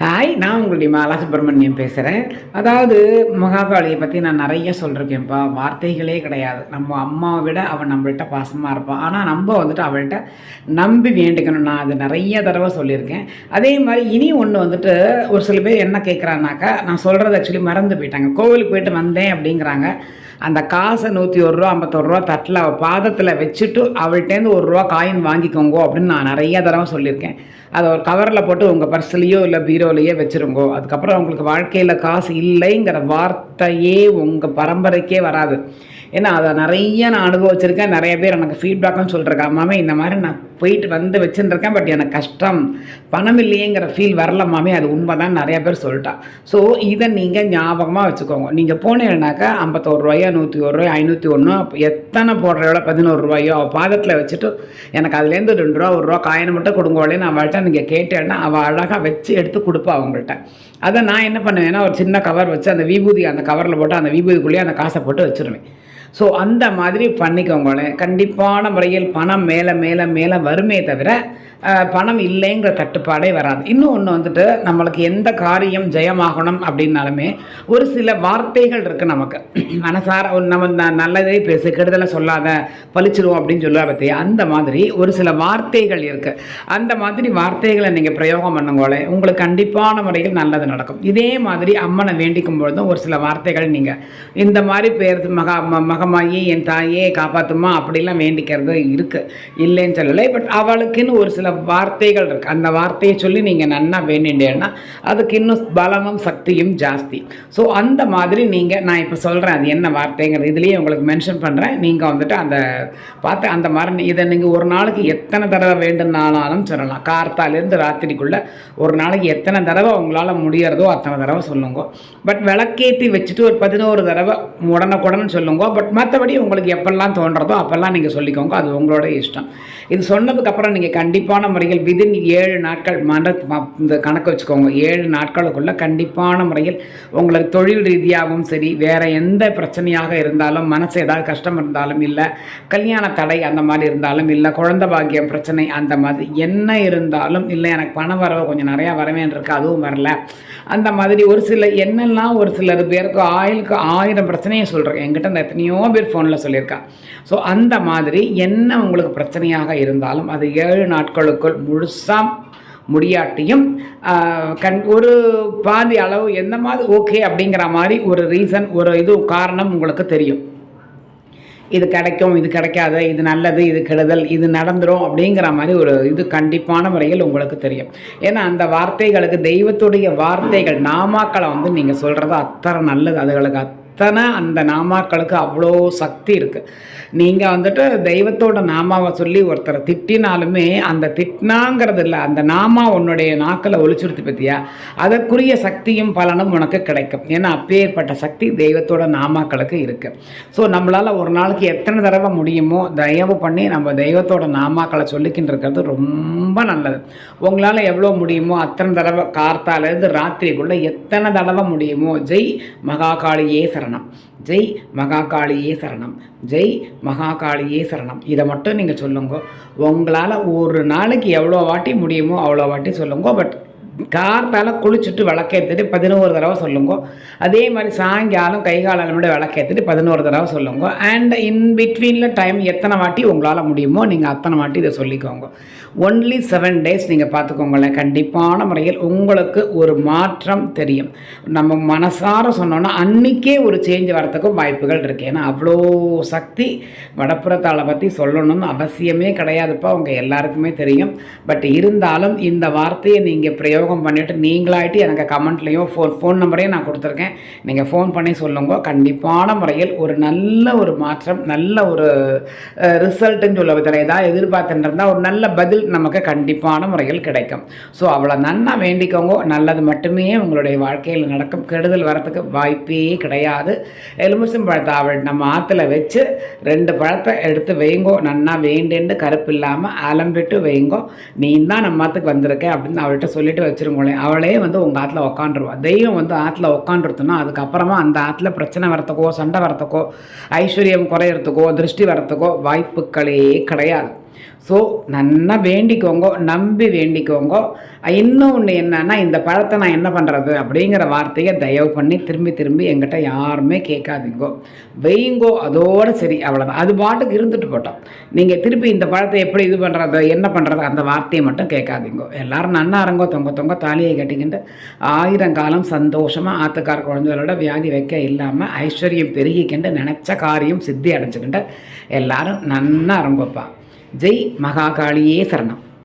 Hi நான் உங்களுடைய மாலா சுப்பிரமணியம் பேசுகிறேன் அதாவது மகாகாளியை பற்றி நான் நிறைய சொல்லியிருக்கேன்ப்பா வார்த்தைகளே கிடையாது. நம்ம அம்மாவை விட அவன் நம்மள்கிட்ட பாசமாக இருப்பான். ஆனால் நம்ம வந்துட்டு அவள்கிட்ட நம்பி வேண்டிக்கணும் நான் அது நிறைய தடவை சொல்லியிருக்கேன். அதே மாதிரி இனி ஒன்று வந்துட்டு ஒரு சில பேர் என்ன கேட்குறான்னாக்கா நான் சொல்கிறது ஆக்சுவலி மறந்து போயிட்டாங்க. கோவிலுக்கு போயிட்டு வந்தேன் அப்படிங்கிறாங்க. அந்த காசை நூற்றி ஒரு ரூபா ஐம்பத்தொரு ரூபா தட்டில் பாதத்தில் வச்சுட்டு அவள்கிட்டேருந்து ஒரு ரூபா காயின் வாங்கிக்கோங்க அப்படின்னு நான் நிறைய தடவை சொல்லியிருக்கேன். அதை ஒரு கவரில் போட்டு உங்கள் பர்ஸ்லேயோ இல்லை பீரோலையோ வச்சுருங்கோ. அதுக்கப்புறம் உங்களுக்கு வாழ்க்கையில் காசு இல்லைங்கிற வார்த்தையே உங்கள் பரம்பரைக்கே வராது. ஏன்னா அதை நிறைய நான் அனுபவிச்சிருக்கேன். நிறைய பேர் எனக்கு ஃபீட்பேக்கும் சொல்லிருக்காங்க. மாமே இந்த மாதிரி நான் போயிட்டு வந்து வச்சுருக்கேன் பட் எனக்கு கஷ்டம். பணம் இல்லையேங்கிற ஃபீல் வரல மாமே. அது உண்மை தான் நிறைய பேர் சொல்லிட்டா. ஸோ இதை நீங்கள் ஞாபகமாக வச்சுக்கோங்க. நீங்கள் போனீங்கன்னாக்கா ஐம்பத்தோரு ரூபாயோ நூற்றி ஒரு ரூபாய் ஐநூற்றி ஒன்று எத்தனை போடுற பதினோரு ரூபாயோ அவள் பாதத்தில் வச்சுட்டு எனக்கு அதுலேருந்து ரெண்டு ரூபா ஒரு ரூபா காயினை மட்டும் கொடுங்கோலே நான் அவள்கிட்ட நீங்கள் கேட்டேன்னா அவள் அழகாக வச்சு எடுத்து கொடுப்பா அவங்கள்ட்ட. அதை நான் என்ன பண்ணுவேன்னா ஒரு சின்ன கவர் வச்சு அந்த விபூதி அந்த கவரில் போட்டு அந்த விபூதிக்குள்ளேயே அந்த காசை போட்டு வச்சுருவேன். ஸோ அந்த மாதிரி பண்ணிக்கோங்களேன் கண்டிப்பான முறையில் பணம் மேலே மேலே மேலே வருமே தவிர பணம் இல்லைங்கிற தட்டுப்பாடே வராது. இன்னும் ஒன்று வந்துட்டு நம்மளுக்கு எந்த காரியம் ஜெயமாகணும் அப்படின்னாலுமே ஒரு சில வார்த்தைகள் இருக்குது நமக்கு. மனசார நம்ம நல்லதே பேசு கெடுதலை சொல்லாத பழிச்சிருவோம் அப்படின்னு சொல்லுவா பற்றி அந்த மாதிரி ஒரு சில வார்த்தைகள் இருக்குது அந்த மாதிரி வார்த்தைகளை நீங்கள் பிரயோகம் பண்ணுங்களே உங்களுக்கு கண்டிப்பான முறையில் நல்லது நடக்கும். இதே மாதிரி அம்மனை வேண்டிக்கும் பொழுதும் ஒரு சில வார்த்தைகள் நீங்கள் இந்த மாதிரி பேர் மகா மகமாயி என் தாயே காப்பாற்றுமா அப்படிலாம் வேண்டிக்கிறது இருக்குது இல்லைன்னு சொல்லலை. பட் அவளுக்குன்னு ஒரு சில வார்த்தைகள் இருக்குது அந்த வார்த்தையை சொல்லி நீங்கள் நன்னா வேண்டிட்டேன்னா அதுக்கு இன்னும் பலமும் சக்தியும் ஜாஸ்தி. ஸோ அந்த மாதிரி நீங்கள் நான் இப்போ சொல்கிறேன் அது என்ன வார்த்தைங்கிறது. இதுலேயே உங்களுக்கு மென்ஷன் பண்ணுறேன் நீங்கள் வந்துட்டு அந்த பார்த்து அந்த மாதிரி இதை நீங்கள் ஒரு நாளைக்கு எத்தனை தடவை வேண்டும்னாலும் சொல்லலாம். கார்த்தாலேருந்து ராத்திரிக்குள்ளே ஒரு நாளைக்கு எத்தனை தடவை உங்களால் முடியறதோ அத்தனை தடவை சொல்லுங்க. பட் விளக்கேற்றி வச்சுட்டு ஒரு பதினோரு தடவை உடனுக்குடன் சொல்லுங்க. பட் மற்றபடி உங்களுக்கு எப்பெல்லாம் தோன்றதோ அப்போல்லாம் நீங்கள் சொல்லிக்கோங்க. அது உங்களோட இஷ்டம். இது சொன்னதுக்கப்புறம் நீங்கள் கண்டிப்பான முறையில் விதின் ஏழு நாட்கள் மன ம- இந்த கணக்கு வச்சுக்கோங்க. ஏழு நாட்களுக்குள்ளே கண்டிப்பான முறையில் உங்களுக்கு தொழில் ரீதியாகவும் சரி வேறு எந்த பிரச்சனையாக இருந்தாலும் மனசு ஏதாவது கஷ்டம் இருந்தாலும் இல்லை கல்யாண தடை அந்த மாதிரி இருந்தாலும் இல்லை குழந்தை பாக்கியம் பிரச்சனை அந்த மாதிரி என்ன இருந்தாலும் இல்லை எனக்கு பணம் வரவு கொஞ்சம் நிறையா வரவேன்ருக்கு அதுவும் வரல. அந்த மாதிரி ஒரு சில என்னெல்லாம் ஒரு சிலர் பேருக்கு ஆயிலுக்கு ஆயிரம் பிரச்சனையை சொல்கிறேன் என்கிட்ட இந்த எத்தனையோ பேர் ஃபோனில் சொல்லியிருக்கான் ஸோ அந்த மாதிரி என்ன உங்களுக்கு பிரச்சனையாக இருந்தாலும் அது ஏழு நாட்களுக்குள் முழுசாக முடியாட்டியும் கண் ஒரு பாதி அளவு எந்த மாதிரி ஓகே அப்படிங்கிற மாதிரி ஒரு ரீசன் ஒரு இது காரணம் உங்களுக்கு தெரியும். இது கிடைக்கும் இது கிடைக்காது இது நல்லது இது கெடுதல் இது நடந்துடும் அப்படிங்கிற மாதிரி ஒரு இது கண்டிப்பான முறையில் உங்களுக்கு தெரியும். ஏன்னா அந்த வார்த்தைகளுக்கு தெய்வத்துடைய வார்த்தைகள் நாமாக்களை வந்து நீங்கள் சொல்கிறது அத்தனை நல்லது அதுகளுக்கு அத்தனை அந்த நாமாக்களுக்கு அவ்வளோ சக்தி இருக்குது நீங்கள் வந்துட்டு தெய்வத்தோட நாமாவை சொல்லி ஒருத்தரை திட்டினாலுமே அந்த திட்டினாங்கிறது இல்லை அந்த நாமா உன்னுடைய நாக்கில் ஒழிச்சுடுத்து பற்றியா அதற்குரிய சக்தியும் பலனும் உனக்கு கிடைக்கும். ஏன்னா அப்பேற்பட்ட சக்தி தெய்வத்தோட நாமாக்களுக்கு இருக்குது ஸோ நம்மளால் ஒரு நாளைக்கு எத்தனை தடவை முடியுமோ தயவு பண்ணி நம்ம தெய்வத்தோட நாமாக்களை சொல்லிக்கிட்டு இருக்கிறது ரொம்ப நல்லது. உங்களால் எவ்வளோ முடியுமோ அத்தனை தடவை கார்த்தாலேருந்து ராத்திரிக்குள்ளே எத்தனை தடவை முடியுமோ ஜெய் மகாகாளியே சரணம். ஜெய் மகாகாளியே சரணம். ஜெய் மகாகாளியே சரணம். இதை மட்டும் நீங்கள் சொல்லுங்க. உங்களால் ஒரு நாளைக்கு எவ்வளோ வாட்டி முடியுமோ அவ்வளோ வாட்டி சொல்லுங்க. பட் கார்த்தால் குளிச்சுட்டு விளக்கேற்றிட்டு பதினோரு தடவை சொல்லுங்க. அதே மாதிரி சாயங்காலம் கை காலம் விட விளக்கேற்றிட்டு பதினோரு தடவை சொல்லுங்க. அண்ட் இன் பிட்வீனில் டைம் எத்தனை வாட்டி உங்களால் முடியுமோ நீங்கள் அத்தனை வாட்டி இதை சொல்லிக்கோங்க. ஒன்லி செவன் டேஸ் நீங்கள் பார்த்துக்கோங்களேன் கண்டிப்பான முறையில் உங்களுக்கு ஒரு மாற்றம் தெரியும். நம்ம மனசார சொன்னோன்னா அன்றைக்கே ஒரு சேஞ்ச் வரத்துக்கும் வாய்ப்புகள் இருக்குது ஏன்னா அவ்வளோ சக்தி வடப்புறத்தாளை பற்றி சொல்லணும்னு அவசியமே கிடையாதுப்பா. அவங்க எல்லாருக்குமே தெரியும். பட் இருந்தாலும் இந்த வார்த்தையை நீங்கள் பிரயோகம் பண்ணிவிட்டு நீங்களாயிட்டு எனக்கு கமெண்ட்லேயும் ஃபோன் ஃபோன் நம்பரையும் நான் கொடுத்துருக்கேன். நீங்கள் ஃபோன் பண்ணி சொல்லுங்க. கண்டிப்பான முறையில் ஒரு நல்ல ஒரு மாற்றம் நல்ல ஒரு ரிசல்ட்டுன்னு சொல்ல இதில் ஏதாவது எதிர்பார்த்துன்றிருந்தால் ஒரு நல்ல பதில் நமக்கு கண்டிப்பான முறையில் கிடைக்கும். ஸோ அவ்வளோ நன்னா வேண்டிக்கோங்க. நல்லது மட்டுமே உங்களுடைய வாழ்க்கையில் நடக்கும். கெடுதல் வரத்துக்கு வாய்ப்பே கிடையாது. எலுமிச்சம் பழத்தை அவள் நம்ம ஆற்றுல வச்சு ரெண்டு பழத்தை எடுத்து வைங்கோ. நன்னா வேண்டேன்னு கருப்பு இல்லாமல் அலம்பிட்டு வைங்கோ. நீ தான் நம்ம ஆற்றுக்கு வந்திருக்கேன் அப்படின்னு அவள்கிட்ட சொல்லிட்டு வச்சிருங்களேன் அவளே வந்து உங்கள் ஆற்றுல உக்காண்டுருவா தெய்வம் வந்து ஆற்றுல உக்காண்டுருத்துனா அதுக்கப்புறமா அந்த ஆற்றுல பிரச்சனை வரத்துக்கோ சண்டை வரத்துக்கோ ஐஸ்வர்யம் குறையிறதுக்கோ திருஷ்டி வரத்துக்கோ வாய்ப்புகளே கிடையாது. ஸோ நன்னா வேண்டிக்கோங்க நம்பி வேண்டிக்கோங்க. இன்னும் ஒன்று என்னன்னா இந்த பழத்தை நான் என்ன பண்ணுறது அப்படிங்கிற வார்த்தையை தயவு பண்ணி திரும்பி திரும்பி எங்கிட்ட யாருமே கேட்காதீங்கோ. வெயுங்கோ அதோட சரி அவ்வளோதான் அது பாட்டுக்கு இருந்துட்டு போட்டோம். நீங்கள் திருப்பி இந்த பழத்தை எப்படி இது பண்ணுறது என்ன பண்ணுறது அந்த வார்த்தையை மட்டும் கேட்காதீங்கோ. எல்லாரும் நன்னா அரங்கோ தொங்க தொங்க தாலியை கட்டிக்கிட்டு ஆயிரம் காலம் சந்தோஷமாக ஆத்துக்கார குழந்தைகளோட வியாதி வைக்க இல்லாமல் ஐஸ்வர்யம் பெருகிக்கிண்டு நினச்ச காரியம் சித்தி அடைஞ்சுக்கிண்டு எல்லாரும் நன்னா அரங்கோப்பா ஜெய் மகாகாளியே சரணம்.